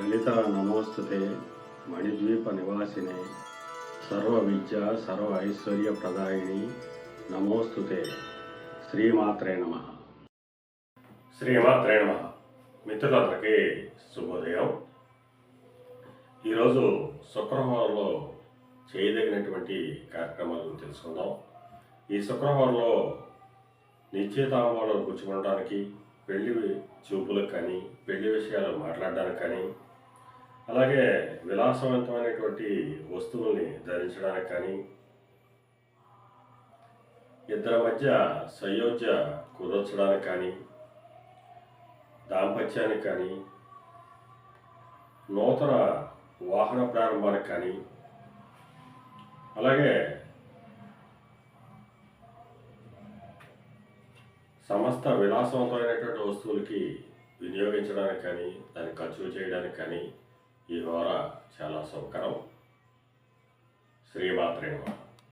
లలిత నమోస్తుతే మణిద్వీప నివాసినే. సర్వ విద్య సర్వ ఐశ్వర్య ప్రదాయిని నమోస్తుతే. శ్రీమాత్రే నమ. శ్రీమాత్రే నమ. మిత్రులందరికీ శుభోదయం. ఈరోజు శుక్రవారంలో చేయదగినటువంటి కార్యక్రమాలను తెలుసుకుందాం. ఈ శుక్రవారంలో నిశ్చితాంబాలను కూర్చుకోవడానికి పెళ్ళి చూపులకు కానీ పెళ్ళి విషయాలు మాట్లాడడానికి కానీ అలాగే విలాసవంతమైనటువంటి వస్తువుల్ని ధరించడానికి కానీ ఇద్దరి మధ్య సయోధ్య కుదర్చడానికి కానీ దాంపత్యానికి కానీ నూతన వాహన ప్రారంభానికి కానీ అలాగే సమస్త విలాసవంతమైనటువంటి వస్తువులకి వినియోగించడానికి కానీ దాన్ని ఖర్చు చేయడానికి కానీ ఈ హోర చాలా సౌకరం శ్రీమాత్రే